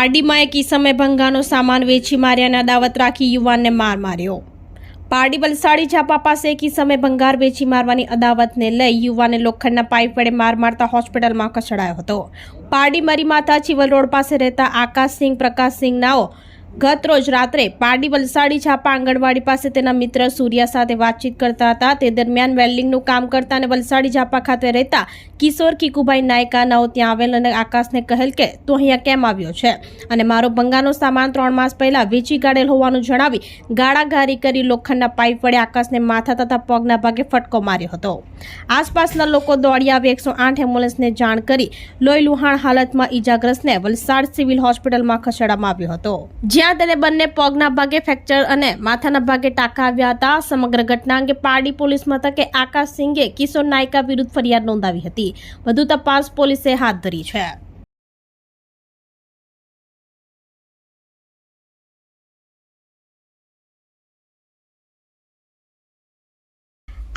પારડીમાં એક ઈસમે ભંગાનો સામાન વેચી માર્યાના દાવત રાખી યુવાનને માર માર્યો. પારડી વલસાડી ઝાપા પાસે એક ઈસમે ભંગાર વેચી મારવાની અદાવતને લઈ યુવાને લોખંડના પાઇપ વડે માર મારતા હોસ્પિટલમાં ખસેડાયો હતો. પારડી મરીમાતા ચિવલ રોડ પાસે રહેતા આકાશસિંહ પ્રકાશસિંહ નાઓ ગત રોજ રાત્રે પારડી વલસાડી છાપા આંગણવાડી પાસે તેના મિત્ર સૂર્યા સાથે વાતચીત કરતા હતા. તે દરમિયાન વેલ્ડિંગનું કામ કરતા અને વલસાડી છાપા ખાતે રહેતા કિશોર કિકુભાઈ નાયકા નાઓ ત્યાં આવેલ અને આકાશને કહેલ કે, તું અહીંયા કેમ આવ્યો છે? અને મારો ભંગાનો સામાન ત્રણ માસ પહેલા વેચી કાઢેલ હોવાનું જણાવી ગાળાગારી કરી લોખંડના પાઇપ વડે આકાશને માથા તથા પગના ભાગે ફટકો માર્યો હતો. આસપાસના લોકો દોડી આવી એકસો આઠ એમ્બ્યુલન્સને જાણ કરી લોહી લુહાણ હાલતમાં ઈજાગ્રસ્તને વલસાડ સિવિલ હોસ્પિટલમાં ખસેડવામાં આવ્યો હતો. જ્યાં તેને બંને પગના ભાગે ફ્રેક્ચર અને માથાના ભાગે ટાંકા આવ્યા હતા. સમગ્ર ઘટના અંગે પારડી પોલીસ મથકે આકાશ સિંઘે કિશોર નાયકા વિરુદ્ધ ફરિયાદ નોંધાવી હતી. વધુ તપાસ પોલીસે હાથ ધરી છે.